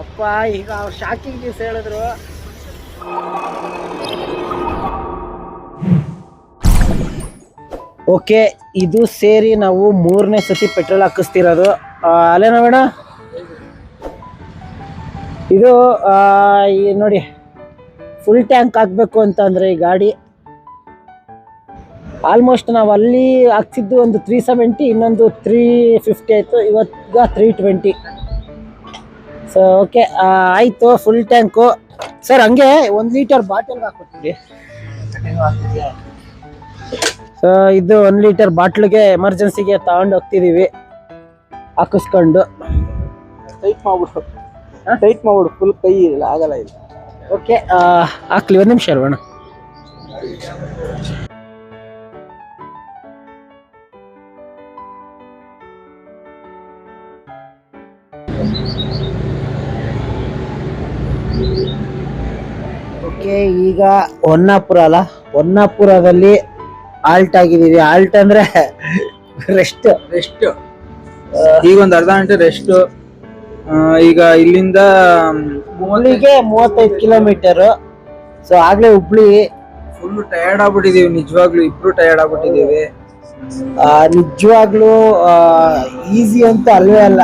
ಅಪ್ಪ, ಈಗ ಅವ್ರು ಶಾಕಿಂಗ್ ನ್ಯೂಸ್ ಹೇಳಿದ್ರು. ಓಕೆ, ಇದು ಸೇರಿ ನಾವು ಮೂರನೇ ಸತಿ ಪೆಟ್ರೋಲ್ ಹಾಕಿಸ್ತಿರೋದು. ಅಲ್ಲೇನಾ ಬೇಡ ಇದು ನೋಡಿ ಫುಲ್ ಟ್ಯಾಂಕ್ ಹಾಕ್ಬೇಕು ಅಂತಂದರೆ ಈ ಗಾಡಿ. ಆಲ್ಮೋಸ್ಟ್ ನಾವು ಅಲ್ಲಿ ಹಾಕ್ಸಿದ್ದು ಒಂದು ತ್ರೀ ಸೆವೆಂಟಿ ಇನ್ನೊಂದು ತ್ರೀ ಫಿಫ್ಟಿ ಆಯಿತು ಇವತ್ತು ತ್ರೀ ಟ್ವೆಂಟಿ ಸೊ ಓಕೆ ಆಯಿತು ಫುಲ್ ಟ್ಯಾಂಕು ಸರ್ ಹಂಗೆ ಒಂದು ಲೀಟರ್ ಬಾಟಲ್ಗೆ ಹಾಕ್ಕೊಡ್ತೀವಿ ಸೊ ಇದು ಒಂದು ಲೀಟರ್ ಬಾಟ್ಲಿಗೆ ಎಮರ್ಜೆನ್ಸಿಗೆ ತಗೊಂಡು ಹೋಗ್ತಿದ್ದೀವಿ ಹಾಕಿಸ್ಕೊಂಡು. ಟೈಟ್ ಮಾಡ್ಬಿಡು. ಟೈಟ್ ಮಾಡ್ಬಿಡು ಫುಲ್ ಕೈ ಇಲ್ಲ ಆಗಲ್ಲ ಇದು. ಓಕೆ ಹಾಕ್ಲಿ ಒಂದು ನಿಮಿಷ ಅಲ್ವಣ ಈಗ ಹೊನ್ನಾಪುರ ಅಲ್ಲ? ಹೊನ್ನಾಪುರದಲ್ಲಿ ಆಲ್ಟ್ ಆಗಿದ್ದೀವಿ. ಆಲ್ಟ್ ಅಂದ್ರೆ ರೆಸ್ಟ್ ರೆಸ್ಟ್ ಈಗ ಒಂದು ಅರ್ಧ ಗಂಟೆ ರೆಸ್ಟ್ ಈಗ ಇಲ್ಲಿಂದ ಹುಬ್ಳಿಗೆ ಮೂವತ್ತೈದು ಕಿಲೋಮೀಟರ್ ಸೊ ಆಗ್ಲೇ ಹುಬ್ಳಿ. Full tired ಆಗ್ಬಿಟ್ಟಿದೀವಿ. ನಿಜವಾಗ್ಲೂ ಇಬ್ರು ಟಯರ್ಡ್ ಆಗ್ಬಿಟ್ಟಿದೀವಿ. ನಿಜವಾಗ್ಲು ನಿಜವಾಗ್ಲೂ ಈಸಿ ಅಂತ ಅಲ್ವೇ ಅಲ್ಲ.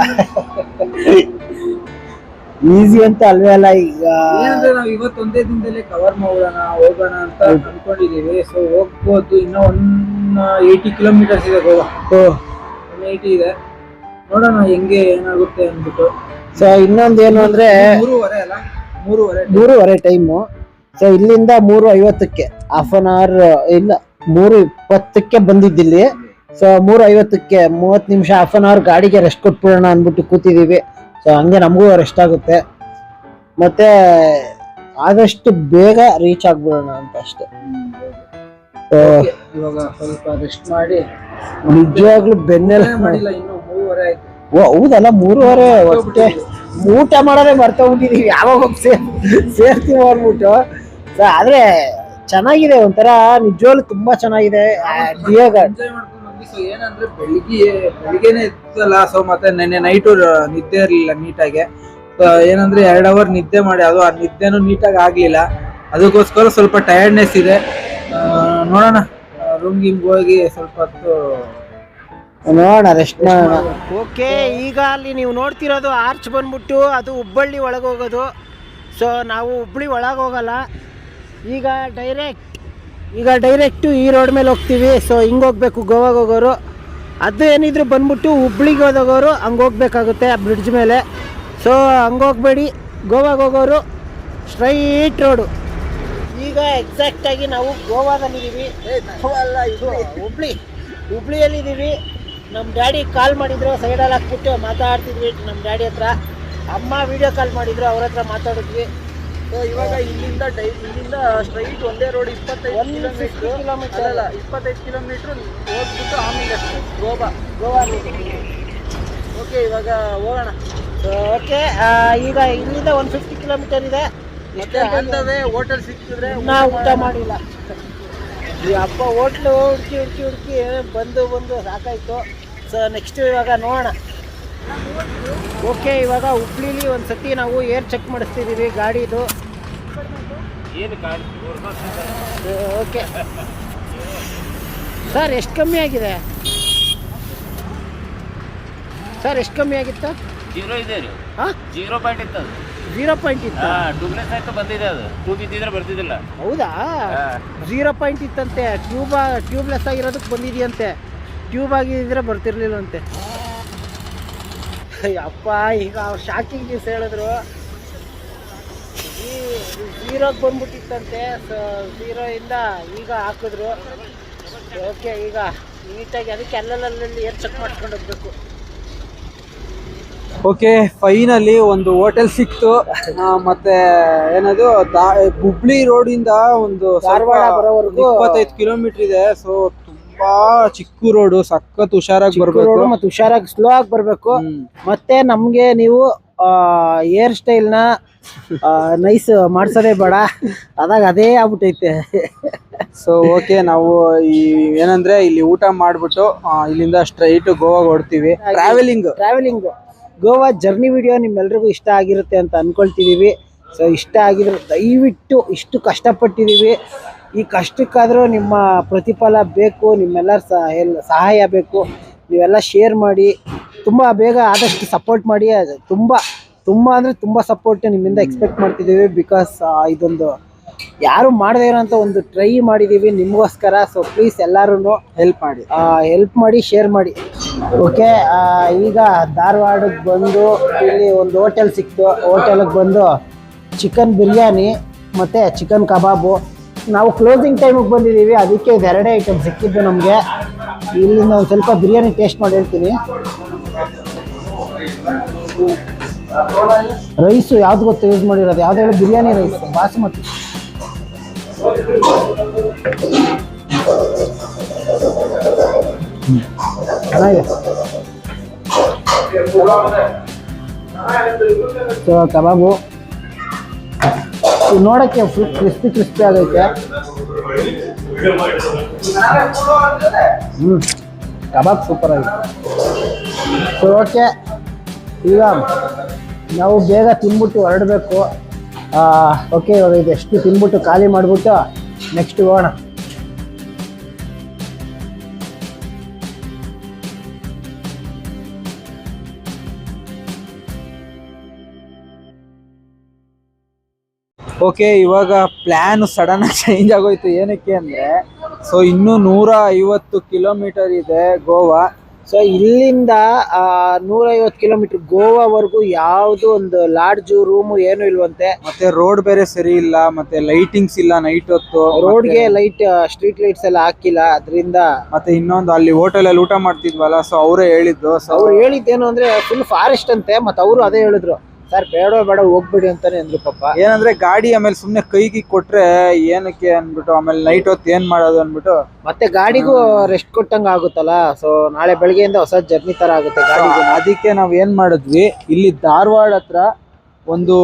ಈಸಿ ಅಂತ ಅಲ್ವೇ ಅಲ್ಲ ಈಗ? ಏನಂದ್ರೆ ನಾವ್ ಇವತ್ತು ಒಂದೇ ದಿನದಲ್ಲೇ ಕವರ್ ಮಾಡೋಣ ಹೋಗೋಣ ಅಂತ ಅನ್ಕೊಂಡಿದೀವಿ ಸೊ ಹೋಗ್ಬೋದು ಇನ್ನೂ ಒನ್ ಏಯ್ಟಿ ಕಿಲೋಮೀಟರ್ಸ್ ಇದೆ ಗೋವಾ. ಒನ್ ಏಯ್ಟಿ ಇದೆ. ನೋಡೋಣ ಹೆಂಗೆ ಏನಾಗುತ್ತೆ ಅಂದ್ಬಿಟ್ಟು. ಸೊ ಇನ್ನೊಂದು ಏನು ಅಂದ್ರೆ ಮೂರುವರೆ ಅಲ್ಲ? ಮೂರುವರೆ ಮೂರುವರೆ ಟೈಮು ಸೊ ಇಲ್ಲಿಂದ ಮೂರು ಐವತ್ತಕ್ಕೆ ಹಾಫ್ ಅನ್ ಅವರ್ ಇಲ್ಲ ಮೂರು ಇಪ್ಪತ್ತಕ್ಕೆ ಬಂದಿದ್ದಿಲ್ಲಿ ಸೊ ಮೂರು ಐವತ್ತಕ್ಕೆ ಮೂವತ್ತು ನಿಮಿಷ ಹಾಫ್ ಅನ್ ಅವರ್ ಗಾಡಿಗೆ ರೆಸ್ಟ್ ಕೊಟ್ಬಿಡೋಣ ಅಂದ್ಬಿಟ್ಟು ಕೂತಿದ್ದೀವಿ. ಸೊ ಹಂಗೆ ನಮಗೂ ರೆಸ್ಟ್ ಆಗುತ್ತೆ. ಮತ್ತೆ ಆದಷ್ಟು ಬೇಗ ರೀಚ್ ಆಗ್ಬಿಡೋಣ ಅಂತ ಅಷ್ಟೇ. ಸೊ ಇವಾಗ ಸ್ವಲ್ಪ ರೆಸ್ಟ್ ಮಾಡಿ. ನಿಜವಾಗ್ಲೂ ಬೆನ್ನೆಲ್ಲ ಮಾಡಿಲ್ಲ ಇನ್ನು ಮೂರುವರೆ ಆಯ್ತು. ಓ ಹೌದಲ್ಲ ಮೂರುವರೆ ಹೊಟ್ಟೆ ಊಟ ಮಾಡೋದೇ ಮರ್ತೋಗ್ಬಿಟ್ಟಿದೀವಿ ಯಾವಾಗ ಹೋಗಿ ಸೇರ್ ಸೇರ್ತೀವಿ ಅಂದ್ಬಿಟ್ಟು. ಸೊ ಆದ್ರೆ ಚೆನ್ನಾಗಿದೆ ಒಂಥರ ನಿಜವಾಗ್ಲೂ ತುಂಬಾ ಚೆನ್ನಾಗಿದೆ. ಡಿಯೋಗ ಸೊ ಏನಂದ್ರೆ ಬೆಳಿಗ್ಗೆ ಬೆಳಿಗ್ಗೆನೆ ಇತ್ತಲ್ಲ ಸೊ ಮತ್ತೆ ನೆನ್ನೆ ನೈಟು ನಿದ್ದೆ ಇರ್ಲಿಲ್ಲ ನೀಟಾಗಿ ಏನಂದ್ರೆ ಎರಡು ಅವರ್ ನಿದ್ದೆ ಮಾಡಿ ಅದು ಆ ನಿದ್ದೆನೂ ನೀಟಾಗಿ ಆಗಲಿಲ್ಲ. ಅದಕ್ಕೋಸ್ಕರ ಸ್ವಲ್ಪ ಟಯರ್ಡ್ನೆಸ್ ಇದೆ. ನೋಡೋಣ. ರೂಮ್ ಗಿಮ್ ಹೋಗಿ ಸ್ವಲ್ಪ ಹೊತ್ತು ನೋಡೋಣ ರೆಸ್ಟ್ ಮಾಡೋಣ. ಓಕೆ ಈಗ ಅಲ್ಲಿ ನೀವು ನೋಡ್ತಿರೋದು ಆರ್ಚ್ ಬಂದ್ಬಿಟ್ಟು ಅದು ಹುಬ್ಬಳ್ಳಿ ಒಳಗೆ ಹೋಗೋದು. ಸೊ ನಾವು ಹುಬ್ಬಳ್ಳಿ ಒಳಗೆ ಹೋಗಲ್ಲ. ಈಗ ಡೈರೆಕ್ಟ್ ಈಗ ಡೈರೆಕ್ಟು ಈ ರೋಡ್ ಮೇಲೆ ಹೋಗ್ತೀವಿ. ಸೊ ಹಿಂಗೆ ಹೋಗ್ಬೇಕು ಗೋವಾಗೆ ಹೋಗೋರು. ಅದು ಏನಿದ್ರು ಬಂದ್ಬಿಟ್ಟು ಹುಬ್ಳಿಗೆ ಹೋದೋಗೋರು ಹಂಗೆ ಹೋಗ್ಬೇಕಾಗುತ್ತೆ ಆ ಬ್ರಿಡ್ಜ್ ಮೇಲೆ. ಸೊ ಹಂಗೆ ಹೋಗಬೇಡಿ. ಗೋವಾಗೆ ಹೋಗೋರು ಸ್ಟ್ರೈಟ್ ರೋಡು ಈಗ ಎಕ್ಸಾಕ್ಟಾಗಿ ನಾವು ಗೋವಾದಲ್ಲಿದ್ದೀವಿ. ಅಲ್ಲ, ಇದು ಹುಬ್ಳಿ. ಹುಬ್ಳಿಯಲ್ಲಿದ್ದೀವಿ. ನಮ್ಮ ಡ್ಯಾಡಿ ಕಾಲ್ ಮಾಡಿದ್ರು. ಸೈಡಲ್ಲಿ ಹಾಕ್ಬಿಟ್ಟು ಮಾತಾಡ್ತಿದ್ವಿ ನಮ್ಮ ಡ್ಯಾಡಿ ಹತ್ರ. ಅಮ್ಮ ವಿಡಿಯೋ ಕಾಲ್ ಮಾಡಿದ್ರು. ಅವ್ರ ಹತ್ರ ಮಾತಾಡಿದ್ವಿ. ಸೊ ಇವಾಗ ಇಲ್ಲಿಂದ ಡೈ ಇಲ್ಲಿಂದ ಸ್ಟ್ರೈಟ್ ಒಂದೇ ರೋಡ್ ಇಪ್ಪತ್ತೈದು ಕಿಲೋಮೀಟರ್ kilometer. ಅಲ್ಲ ಇಪ್ಪತ್ತೈದು ಕಿಲೋಮೀಟರ್ ಹೋಗ್ಬಿಟ್ಟು ಆಮೇಲೆ ಅಷ್ಟು ಗೋವಾ ಗೋವಾ ಓಕೆ ಇವಾಗ ಹೋಗೋಣ. ಓಕೆ ಈಗ ಇಲ್ಲಿಂದ ಒಂದು ಫಿಫ್ಟಿ ಕಿಲೋಮೀಟರ್ ಇದೆ. ಮತ್ತೆ ಬಂದದೆ ಹೋಟೆಲ್ ಸಿಕ್ಕಿದ್ರೆ ನಾವು ಊಟ ಮಾಡಿಲ್ಲ. ಈ ಅಪ್ಪ ಹೋಟ್ಲು ಹುಡುಕಿ ಹುಡುಕಿ ಹುಡುಕಿ ಬಂದು ಬಂದು ಸಾಕಾಯ್ತು. ಸೊ ನೆಕ್ಸ್ಟ್ ಇವಾಗ ನೋಡೋಣ. ಓಕೆ ಇವಾಗ ಹುಬ್ಳಿಲಿ ಒಂದು ಸತಿ ನಾವು ಏರ್ ಚೆಕ್ ಮಾಡಿಸ್ತಿದ್ದೀವಿ ಗಾಡಿದು. ಓಕೆ. ಸರ್ ಎಷ್ಟು ಕಮ್ಮಿ ಆಗಿದೆ? ಸರ್ ಎಷ್ಟು ಕಮ್ಮಿ ಆಗಿತ್ತು? ಜೀರೋ ಇದೆ ರೀ ಹಾಂ ಜೀರೋ ಪಾಯಿಂಟ್ ಇತ್ತು ಅದು. ಜೀರೋ ಪಾಯಿಂಟ್ ಇತ್ತು? ಹಾ ಟೂಬ್ಲೆಸ್ ಆಯ್ತು ಬಂದಿದೆ ಅದು. ಟ್ಯೂಬ್ ಇದ್ದಿದ್ರೆ ಬರ್ತಿದ್ದಿಲ್ಲ. ಹೌದಾ. ಜೀರೋ ಪಾಯಿಂಟ್ ಇತ್ತಂತೆ. ಟ್ಯೂಬ್ ಟ್ಯೂಬ್ಲೆಸ್ ಆಗಿರೋದಕ್ಕೆ ಬಂದಿದೆಯಂತೆ. ಟ್ಯೂಬ್ ಆಗಿದ್ರೆ ಬರ್ತಿರ್ಲಿಲ್ಲಂತೆ. ಅಪ್ಪ ಈಗ ಅವ್ರು ಶಾಕಿಂಗ್ ನ್ಯೂಸ್ ಹೇಳಿದ್ರು. ಝೀರೋಗೆ ಬಂದ್ಬಿಟ್ಟಿತ್ತಂತೆ ಸೊ ಝೀರೋಯಿಂದ ಈಗ ಹಾಕಿದ್ರು. ಓಕೆ ಈಗ ನೀಟಾಗಿ ಅದಕ್ಕೆ ಅಲ್ಲಲ್ಲಲ್ಲಿ ಏರ್ ಚೆಕ್ ಮಾಡ್ಕೊಂಡು ಹೋಗ್ಬೇಕು. ಓಕೆ ಫೈನಲಿ ಒಂದು ಹೋಟೆಲ್ ಸಿಕ್ತು. ಮತ್ತೆ ಏನದು ಹುಬ್ಳಿ ರೋಡ್ ಇಂದ ಒಂದು ಧಾರವಾಡ ಬರೋವರೆಗೂ ಇಪ್ಪತ್ತೈದು ಕಿಲೋಮೀಟರ್ ಇದೆ ಸೊ ತುಂಬಾ ಚಿಕ್ಕ ರೋಡ್ ಸಖತ್ ಹುಷಾರಾಗಿ ಬರ್ಬೇಕು. ಮತ್ತೆ ಹುಷಾರಾಗಿ ಸ್ಲೋ ಆಗಿ ಬರಬೇಕು. ಮತ್ತೆ ನಮಗೆ ನೀವು ಹೇರ್ನ ನೈಸ್ ಮಾಡ್ಸೋದೇ ಬೇಡ. ಅದಾಗ ಅದೇ ಆಗ್ಬಿಟ್ಟೈತೆ. ಸೊ ಓಕೆ ನಾವು ಈ ಏನಂದ್ರೆ ಇಲ್ಲಿ ಊಟ ಮಾಡ್ಬಿಟ್ಟು ಇಲ್ಲಿಂದ straight Goa ಹೊಡ್ತೀವಿ travelling travelling Goa journey video ನಿಮ್ಮೆಲ್ರಿಗೂ ಇಷ್ಟ ಆಗಿರುತ್ತೆ ಅಂತ ಅನ್ಕೊಳ್ತಿದ್ದೀವಿ ಸೊ ಇಷ್ಟ ಆಗಿದ್ರೆ ದಯವಿಟ್ಟು ಇಷ್ಟು ಕಷ್ಟಪಟ್ಟಿದ್ದೀವಿ ಈ ಕಷ್ಟಕ್ಕಾದರೂ ನಿಮ್ಮ ಪ್ರತಿಫಲ ಬೇಕು ನಿಮ್ಮೆಲ್ಲರ ಸಹ ಸಹಾಯ ಬೇಕು. ನೀವೆಲ್ಲ ಶೇರ್ ಮಾಡಿ ತುಂಬ ಬೇಗ ಆದಷ್ಟು ಸಪೋರ್ಟ್ ಮಾಡಿ. ತುಂಬ ತುಂಬ ಅಂದರೆ ತುಂಬ ಸಪೋರ್ಟ್ ನಿಮ್ಮಿಂದ ಎಕ್ಸ್ಪೆಕ್ಟ್ ಮಾಡ್ತಿದ್ದೀವಿ ಬಿಕಾಸ್ ಇದೊಂದು ಯಾರು ಮಾಡದೇ ಇರೋಂಥ ಒಂದು ಟ್ರೈ ಮಾಡಿದ್ದೀವಿ ನಿಮಗೋಸ್ಕರ. ಸೊ ಪ್ಲೀಸ್ ಎಲ್ಲರೂ ಹೆಲ್ಪ್ ಮಾಡಿ. ಹೆಲ್ಪ್ ಮಾಡಿ ಶೇರ್ ಮಾಡಿ. ಓಕೆ ಈಗ ಧಾರವಾಡಕ್ಕೆ ಬಂದು ಇಲ್ಲಿ ಒಂದು ಹೋಟೆಲ್ ಸಿಕ್ತು. ಹೋಟೆಲಿಗೆ ಬಂದು ಚಿಕನ್ ಬಿರಿಯಾನಿ ಮತ್ತು ಚಿಕನ್ ಕಬಾಬು ನಾವು ಕ್ಲೋಸಿಂಗ್ ಟೈಮಿಗೆ ಬಂದಿದ್ದೀವಿ, ಅದಕ್ಕೆ ಎರಡೇ ಐಟಮ್ ಸಿಕ್ಕಿದ್ದು ನಮಗೆ. ಇಲ್ಲಿಂದ ನಾವು ಸ್ವಲ್ಪ ಬಿರಿಯಾನಿ ಟೇಸ್ಟ್ ಮಾಡಿ ಹೇಳ್ತೀನಿ ರೈಸು ಯಾವ್ದು ಗೊತ್ತು ಯೂಸ್ ಮಾಡಿರೋದು? ಯಾವ್ದು ಹೇಳಿ? ಬಿರಿಯಾನಿ ರೈಸ್ ಬಾಸುಮತಿ. ಚೆನ್ನಾಗಿದೆ. ಕಬಾಬು. ನೋಡೋಕ್ಕೆ ಫುಲ್ ಕ್ರಿಸ್ಪಿ ಕ್ರಿಸ್ಪಿ ಆಗೈತೆ. ಹ್ಞೂ ಕಬಾಬ್ ಸೂಪರ್ ಆಗಿದೆ. ಸೊ ಓಕೆ ಈಗ ನಾವು ಬೇಗ ತಿನ್ಬಿಟ್ಟು ಹೊರಡಬೇಕು. ಓಕೆ ಇವಾಗ ಇದೆಷ್ಟು ತಿನ್ಬಿಟ್ಟು ಖಾಲಿ ಮಾಡಿಬಿಟ್ಟು ನೆಕ್ಸ್ಟ್ ಹೋಗೋಣ. ಓಕೆ ಇವಾಗ ಪ್ಲಾನ್ ಸಡನ್ ಆಗಿ ಚೇಂಜ್ ಆಗೋಯ್ತು. ಏನಕ್ಕೆ ಅಂದ್ರೆ ಸೊ ಇನ್ನೂ ನೂರ ಐವತ್ತು ಕಿಲೋಮೀಟರ್ ಇದೆ ಗೋವಾ. ಸೊ ಇಲ್ಲಿಂದ ನೂರ ನೂರೈವತ್ತು ಕಿಲೋಮೀಟರ್ ಗೋವಾವರೆಗೂ ಯಾವುದು ಒಂದು ಲಾಡ್ಜು ರೂಮು ಏನು ಇಲ್ವಂತೆ. ಮತ್ತೆ ರೋಡ್ ಬೇರೆ ಸರಿ ಇಲ್ಲ ಮತ್ತೆ ಲೈಟಿಂಗ್ಸ್ ಇಲ್ಲ ನೈಟ್ ಹೊತ್ತು. ರೋಡ್ಗೆ ಲೈಟ್ ಸ್ಟ್ರೀಟ್ ಲೈಟ್ಸ್ ಎಲ್ಲ ಹಾಕಿಲ್ಲ ಅದರಿಂದ ಮತ್ತೆ ಇನ್ನೊಂದು ಅಲ್ಲಿ ಹೋಟೆಲ್ ಅಲ್ಲಿ ಊಟ ಮಾಡ್ತಿದ್ವಲ್ಲ ಸೊ ಅವರೇ ಹೇಳಿದ್ದು ಸೊ ಅವ್ರು ಹೇಳಿದ್ದೇನು ಅಂದ್ರೆ ಫುಲ್ ಫಾರೆಸ್ಟ್ ಅಂತೆ ಮತ್ತೆ ಅವರು ಅದೇ ಹೇಳಿದ್ರು. ಸರ್ ಬೇಡ ಬೇಡ ಹೋಗ್ಬಿಡಿ ಅಂತಾನೆ ಅಂದ್ರು ಪಾಪ. ಏನಂದ್ರೆ ಗಾಡಿ ಆಮೇಲೆ ಸುಮ್ನೆ ಕೈಗೆ ಕೊಟ್ರೆ ಏನಕ್ಕೆ ಅನ್ಬಿಟ್ಟು ಆಮೇಲೆ ನೈಟ್ ಹೊತ್ತು ಏನ್ ಮಾಡೋದು ಅನ್ಬಿಟ್ಟು ಮತ್ತೆ ಗಾಡಿಗೂ ರೆಸ್ಟ್ ಕೊಟ್ಟಂಗ ಆಗುತ್ತಲ್ಲ? ಸೊ ನಾಳೆ ಬೆಳಗ್ಗೆಯಿಂದ ಹೊಸ ಜರ್ನಿ ತರ ಆಗುತ್ತೆ ಗಾಡಿಗೆ. ಅದಕ್ಕೆ ನಾವ್ ಏನ್ ಮಾಡಿದ್ವಿ ಇಲ್ಲಿ ಧಾರವಾಡ ಹತ್ರ ಒಂದು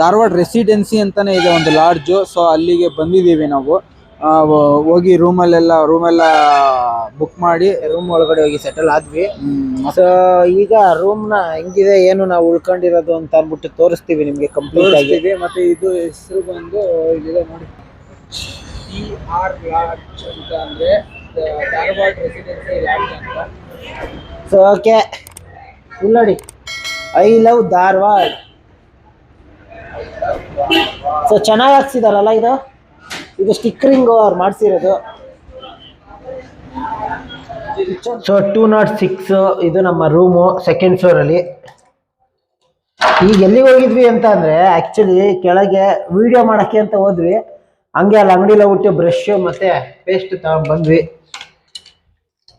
ಧಾರವಾಡ ರೆಸಿಡೆನ್ಸಿ ಅಂತಾನೆ ಇದೆ ಒಂದು ಲಾಡ್ಜು ಸೊ ಅಲ್ಲಿಗೆ ಬಂದಿದ್ದೀವಿ ನಾವು. ಹೋಗಿ ರೂಮಲ್ಲೆಲ್ಲ ರೂಮೆಲ್ಲ ಬುಕ್ ಮಾಡಿ. ರೂಮ್ ಒಳಗಡೆ ಹೋಗಿ ಸೆಟಲ್ ಆದ್ವಿ. ಸೊ ಈಗ ರೂಮ್ನ ಹೆಂಗಿದೆ ಏನು ನಾವು ಉಳ್ಕೊಂಡಿರೋದು ಅಂತ ಅಂದ್ಬಿಟ್ಟು ತೋರಿಸ್ತೀವಿ ನಿಮ್ಗೆ ಕಂಪ್ಲೀಟ್ ಆಗಿ. ತೋರಿಸ್ತೀವಿ ಮತ್ತೆ ಇದು ಹೆಸರು ಬಂದು ಇದಿದೆ ನೋಡಿ. ಟಿ ಆರ್ ಲಾಡ್ಜ್ ಅಂತ ಅಂದ್ರೆ ಧಾರವಾಡ ರೆಸಿಡೆನ್ಸಿ ಲಾಡ್ಜ್ ಅಂತ. ಸೊ ಓಕೆ ಇಲ್ಲಿ ನೋಡಿ ಐ ಲವ್ ಧಾರವಾಡ ಸೊ ಚೆನ್ನಾಗಿ ಹಾಕ್ಸಿದಾರಲ್ಲ ಇದು? ಇದು ಸ್ಟಿಕ್ಕರಿಂಗ್ ಅವ್ರು ಮಾಡಿಸಿರೋದು. ಸೊ ಟೂ ನಾಟ್ ಸಿಕ್ಸ್ ಇದು ನಮ್ಮ ರೂಮು ಸೆಕೆಂಡ್ ಫ್ಲೋರಲ್ಲಿ ಈಗ ಎಲ್ಲಿಗೆ ಹೋಗಿದ್ವಿ ಅಂತ ಅಂದ್ರೆ ಆಕ್ಚುಲಿ ಕೆಳಗೆ ವಿಡಿಯೋ ಮಾಡಕ್ಕೆ ಅಂತ ಹೋದ್ವಿ. ಹಂಗೆ ಅಲ್ಲಿ ಅಂಗಡಿಲಿ ಹುಟ್ಟಿ ಬ್ರಷ್ ಮತ್ತೆ ಪೇಸ್ಟ್ ತಗೊಂಡ್ ಬಂದ್ವಿ.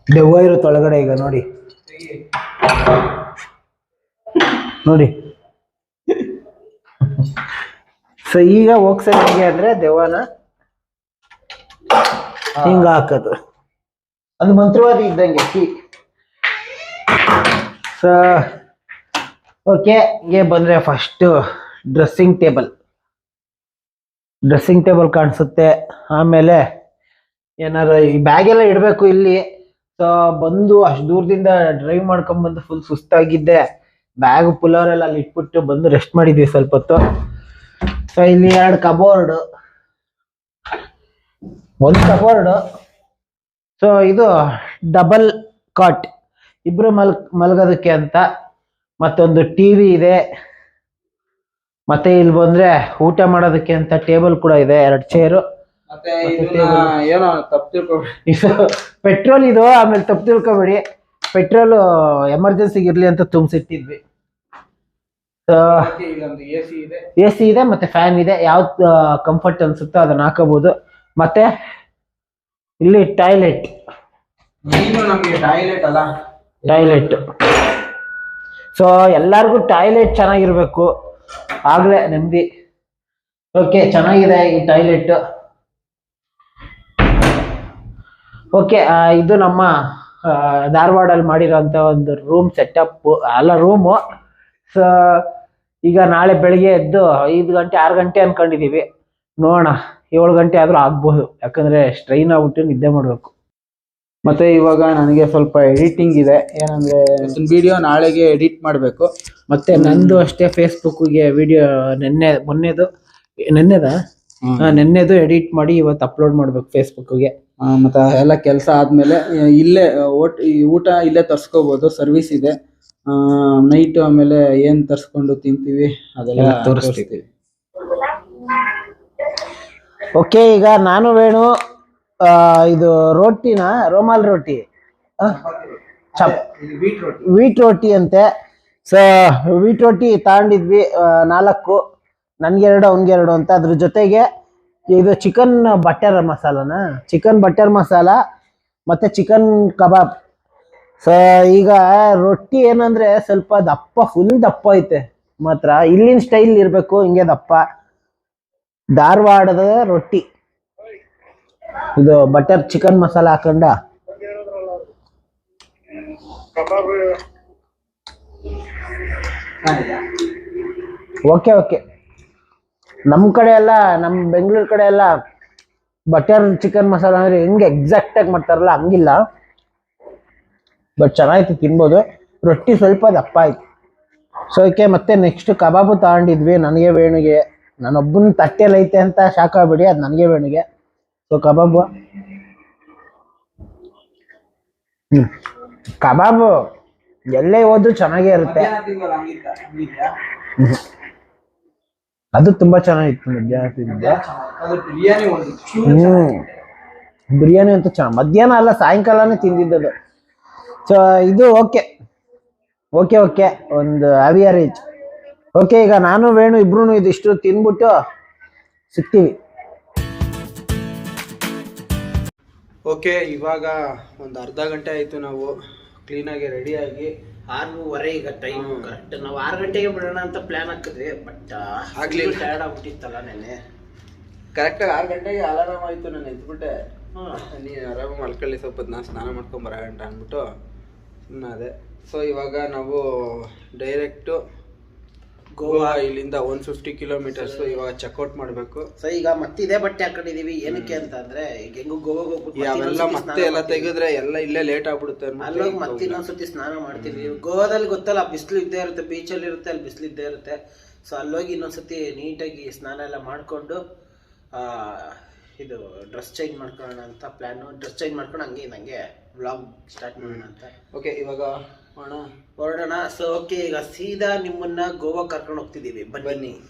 ದೆವ್ವ ಈಗ, ನೋಡಿ. ನೋಡಿ. ಸೊ ಈಗ ಹೋಗ್ಸೋದು ಹೇಗೆ ಅಂದ್ರೆ ದೆವ್ವನ ಹಿಂಗ ಹಾಕೋದು. ಅದು ಮಂತ್ರವಾದಿ ಇದ್ದಂಗೆ ಸೊ ಓಕೆ ಹಿಂಗೆ ಬಂದ್ರೆ first dressing table dressing table ಕಾಣಿಸುತ್ತೆ. ಆಮೇಲೆ ಏನಾರ ಈ ಬ್ಯಾಗ್ ಎಲ್ಲ ಇಡಬೇಕು ಇಲ್ಲಿ. ಸೊ ಬಂದು ಅಷ್ಟು ದೂರದಿಂದ ಡ್ರೈವ್ ಮಾಡ್ಕೊಂಡ್ ಬಂದು ಫುಲ್ ಸುಸ್ತಾಗಿದ್ದೆ. ಬ್ಯಾಗ್ ಪುಲವರ್ ಎಲ್ಲ ಅಲ್ಲಿ ಇಟ್ಬಿಟ್ಟು ಬಂದು ರೆಸ್ಟ್ ಮಾಡಿದ್ವಿ ಸ್ವಲ್ಪ ಹೊತ್ತು. ಸೊ ಇಲ್ಲಿ ಎರಡು ಕಬೋರ್ಡ್ ಒಂದು ಕಬೋರ್ಡ್ ಸೊ ಇದು ಡಬಲ್ ಕಾಟ್ ಇಬ್ರು ಮಲ್ ಮಲಗೋದಕ್ಕೆ ಅಂತ ಮತ್ತೊಂದು ಟಿವಿ ಇದೆ. ಮತ್ತೆ ಇಲ್ಲಿ ಬಂದ್ರೆ ಊಟ ಮಾಡೋದಕ್ಕೆ ಅಂತ ಟೇಬಲ್ ಕೂಡ ಇದೆ ಎರಡು ಚೇರು ಏನೋ ತಪ್ಪು ತಿಳ್ಕೊಬೇಡಿ. ಇದು ಪೆಟ್ರೋಲ್ ಇದು ಆಮೇಲೆ ತಪ್ಪು ತಿಳ್ಕೊಬೇಡಿ. ಪೆಟ್ರೋಲ್ ಎಮರ್ಜೆನ್ಸಿಗೆ ಇರ್ಲಿ ಅಂತ ತುಂಬಿಸಿಟ್ಟಿದ್ವಿ. ಎ ಸಿ ಇದೆ. ಮತ್ತೆ ಫ್ಯಾನ್ ಇದೆ. ಯಾವ್ದು ಕಂಫರ್ಟ್ ಅನ್ಸುತ್ತೋ ಅದನ್ನ ಹಾಕೋಬಹುದು ಮತ್ತೆ ಇಲ್ಲಿ ಟಾಯ್ಲೆಟ್. ನೀನು ನಮ್ಗೆ ಟಾಯ್ಲೆಟ್ ಅಲ್ಲ? ಟಾಯ್ಲೆಟ್. ಸೊ ಎಲ್ಲರಿಗೂ ಟಾಯ್ಲೆಟ್ ಚೆನ್ನಾಗಿರ್ಬೇಕು. ಆಗ್ಲೇ ನೆಮ್ಮದಿ. ಓಕೆ ಚೆನ್ನಾಗಿದೆ ಈ ಟಾಯ್ಲೆಟ್. ಓಕೆ ಇದು ನಮ್ಮ ಧಾರವಾಡಲ್ಲಿ ಮಾಡಿರೋಂಥ ಒಂದು ರೂಮ್ ಸೆಟಪ್ ಅಲ್ಲ ರೂಮು ಸೊ ಈಗ ನಾಳೆ ಬೆಳಿಗ್ಗೆ ಎದ್ದು ಐದು ಗಂಟೆ ಆರು ಗಂಟೆ ಅನ್ಕೊಂಡಿದೀವಿ. ನೋಡೋಣ. ಏಳು ಗಂಟೆ ಆದ್ರೂ ಆಗ್ಬೋದು. ಯಾಕಂದ್ರೆ ಸ್ಟ್ರೈನ್ ಆಗ್ಬಿಟ್ಟು ನಿದ್ದೆ ಮಾಡಬೇಕು. ಮತ್ತೆ ಇವಾಗ ನನಗೆ ಸ್ವಲ್ಪ ಎಡಿಟಿಂಗ್ ಇದೆ. ಏನಂದ್ರೆ ವಿಡಿಯೋ ನಾಳೆಗೆ ಎಡಿಟ್ ಮಾಡಬೇಕು. ಮತ್ತೆ ನಂದು ಅಷ್ಟೇ ಫೇಸ್ಬುಕ್ಗೆ ವಿಡಿಯೋ ನೆನ್ನೆ ಮೊನ್ನೆದು ನೆನ್ನೆದ? ನೆನ್ನೆದು ಎಡಿಟ್ ಮಾಡಿ ಇವತ್ತು ಅಪ್ಲೋಡ್ ಮಾಡ್ಬೇಕು ಫೇಸ್ಬುಕ್ಗೆ ಮತ್ತೆ ಎಲ್ಲ ಕೆಲಸ ಆದ್ಮೇಲೆ ಇಲ್ಲೇ ಓಟ್ ಊಟ ಇಲ್ಲೇ ತರ್ಸ್ಕೋಬಹುದು ಸರ್ವಿಸ್ ಇದೆ. ನೈಟ್ ಆಮೇಲೆ ಏನ್ ತರ್ಸ್ಕೊಂಡು ತಿಂತೀವಿ ಅದೆಲ್ಲ ತೋರಿಸ್ತೀವಿ. ಓಕೆ, ಈಗ ನಾನು ವೇಣು ಇದು ರೋಟಿನ, ರೋಮಾಲ್ ರೋಟಿ. ಆ? ಚಪ್, ವೀಟ್ ರೋಟಿ ಅಂತೆ. ಸೊ ವೀಟ್ ರೋಟಿ ತಗೊಂಡಿದ್ವಿ ನಾಲ್ಕು ನನ್ಗೆರಡು ಅವ್ನಿಗೆರಡು ಅಂತ. ಅದ್ರ ಜೊತೆಗೆ ಇದು ಚಿಕನ್ ಬಟರ್ ಮಸಾಲನ. ಚಿಕನ್ ಬಟರ್ ಮಸಾಲ, ಮತ್ತೆ ಚಿಕನ್ ಕಬಾಬ್ ಸೊ ಈಗ ರೊಟ್ಟಿ ಏನಂದ್ರೆ ಸ್ವಲ್ಪ ದಪ್ಪ ಫುಲ್ ದಪ್ಪ ಐತೆ ಮಾತ್ರ. ಇಲ್ಲಿನ ಸ್ಟೈಲ್ ಇರಬೇಕು, ಹಿಂಗೆ ದಪ್ಪ. ಧಾರವಾಡದ ರೊಟ್ಟಿ. ಇದು ಬಟರ್ ಚಿಕನ್ ಮಸಾಲ ಹಾಕೊಂಡ? ಓಕೆ ಓಕೆ ನಮ್ಮ ಕಡೆ ಎಲ್ಲ ನಮ್ಮ ಬೆಂಗಳೂರು ಕಡೆ ಎಲ್ಲ ಬಟರ್ ಚಿಕನ್ ಮಸಾಲ ಅಂದ್ರೆ ಹೆಂಗೆ ಎಕ್ಸಾಕ್ಟ್ ಆಗಿ ಮಾಡ್ತಾರಲ್ಲ, ಹಂಗಿಲ್ಲ. ಬಟ್ ಚೆನ್ನಾಗಿತ್ತು ತಿನ್ಬೋದು. ರೊಟ್ಟಿ ಸ್ವಲ್ಪ ದಪ್ಪ ಆಯ್ತು. ಸೊ ಅದಕ್ಕೆ ಮತ್ತೆ ನೆಕ್ಸ್ಟ್ ಕಬಾಬು ತಗೊಂಡಿದ್ವಿ, ನನಗೆ, ವೇಣುಗೆ. ನಾನೊಬ್ಬನ ತಟ್ಟೆಲಿ ಐತೆ ಅಂತ ಶಾಕ್ ಬಿಡಿ ಅದು ನನಗೆ ಬೆಣಿಗೆ ಸೊ ಕಬಾಬು. ಹ್ಮ್. ಕಬಾಬು ಎಲ್ಲೇ ಹೋದ್ರು ಚೆನ್ನಾಗೇ ಇರುತ್ತೆ. ಅದು ತುಂಬಾ ಚೆನ್ನಾಗಿತ್ತು ಮಧ್ಯಾಹ್ನ ಹ್ಮ್. ಬಿರಿಯಾನಿ ಅಂತೂ ಚೆನ್ನಾಗಿ ಮಧ್ಯಾಹ್ನ ಅಲ್ಲ, ಸಾಯಂಕಾಲನೇ ತಿಂದಿದ್ದದು. ಸೊ ಇದು ಓಕೆ. Okay okay. ಒಂದು ಆವಿಯರೇಜ್ ಓಕೆ ಈಗ ನಾನು ವೇಣು ಇಬ್ರು ಇದಿಷ್ಟು ತಿನ್ಬಿಟ್ಟು ಸಿಗ್ತೀವಿ. ಓಕೆ ಇವಾಗ ಒಂದು ಅರ್ಧ ಗಂಟೆ ಆಯ್ತು ನಾವು ಕ್ಲೀನಾಗಿ ರೆಡಿಯಾಗಿ ಆರೂವರೆ ಈಗ ಟೈಮ್ ಕರೆಕ್ಟ್ ನಾವು ಆರು ಗಂಟೆಗೆ ಬಿಡೋಣ ಅಂತ ಪ್ಲಾನ್ ಹಾಕಿದ್ವಿ ಬಟ್ ಆಗ್ಲಿ. ಟಯರ್ಡ್ ಆಗ್ಬಿಟ್ಟಿತ್ತಲ್ಲ ನೆನೆ ಕರೆಕ್ಟಾಗಿ ಆರು ಗಂಟೆಗೆ ಅಲಾರಾಮ್ ಆಯ್ತು ನಾನು ಎದ್ಬಿಟ್ಟೆ. ನೀನು ಆರಾಮಾಗಿ ಮಲ್ಕೊಳ್ಳಿ ಸ್ವಲ್ಪ ನಾನು ಸ್ನಾನ ಮಾಡ್ಕೊಂಡು ಬರ ಗಂಟೆ ಅಂದ್ಬಿಟ್ಟು ಸುಮ್ಮನೆ ಅದೇ ಸೊ ಇವಾಗ ನಾವು ಡೈರೆಕ್ಟು ಗೋವಾ ಇಲ್ಲಿಂದ ಒನ್ ಫಿಫ್ಟಿ ಕಿಲೋಮೀಟರ್ಸ್ ಇವಾಗ ಚೆಕ್ಔಟ್ ಮಾಡಬೇಕು. ಸೊ ಈಗ ಮತ್ತಿದೆ ಬಟ್ಟೆ ಹಾಕೊಂಡಿದೀವಿ. ಏನಕ್ಕೆ ಅಂತ ಅಂದ್ರೆ ಈಗ ಹೆಂಗು ಗೋವಾಗ ಹೋಗ್ಬಿಟ್ಟು ಅವೆಲ್ಲ ಮತ್ತೆ ಎಲ್ಲ ತೆಗೆದ್ರೆ ಎಲ್ಲ ಇಲ್ಲೇ ಲೇಟ್ ಆಗ್ಬಿಡುತ್ತೆ ಅಲ್ಲೋಗಿ ಮತ್ತೆ ಇನ್ನೊಂದ್ಸತಿ ಸ್ನಾನ ಮಾಡ್ತೀವಿ. ಗೋವಾದಲ್ಲಿ ಗೊತ್ತಲ್ಲ ಬಿಸಿಲು ಇದ್ದೇ ಇರುತ್ತೆ ಬೀಚಲ್ಲಿ ಇರುತ್ತೆ ಅಲ್ಲಿ ಬಿಸಿಲು ಇದ್ದೇ ಇರುತ್ತೆ. ಸೊ ಅಲ್ಲೋಗಿ ಇನ್ನೊಂದ್ಸತಿ ನೀಟಾಗಿ ಸ್ನಾನ ಎಲ್ಲ ಮಾಡಿಕೊಂಡು ಇದು ಡ್ರೆಸ್ ಚೇಂಜ್ ಮಾಡ್ಕೊಳ್ಳೋಣ ಅಂತ ಪ್ಲ್ಯಾನು ಡ್ರೆಸ್ ಚೇಂಜ್ ಮಾಡ್ಕೊಂಡು ಹಂಗೆ ನಂಗೆ ವ್ಲಾಗ್ ಸ್ಟಾರ್ಟ್ ಮಾಡೋಣ ಅಂತ. ಓಕೆ ಇವಾಗ ಮಾಡೋಣ. ಹೊರಡೋಣ. ಸೊ ಓಕೆ ಈಗ ಸೀದಾ ನಿಮ್ಮನ್ನ ಗೋವಾ ಕರ್ಕೊಂಡು ಹೋಗ್ತಿದೀವಿ ಬನ್ನಿ. ಬನ್ನಿ.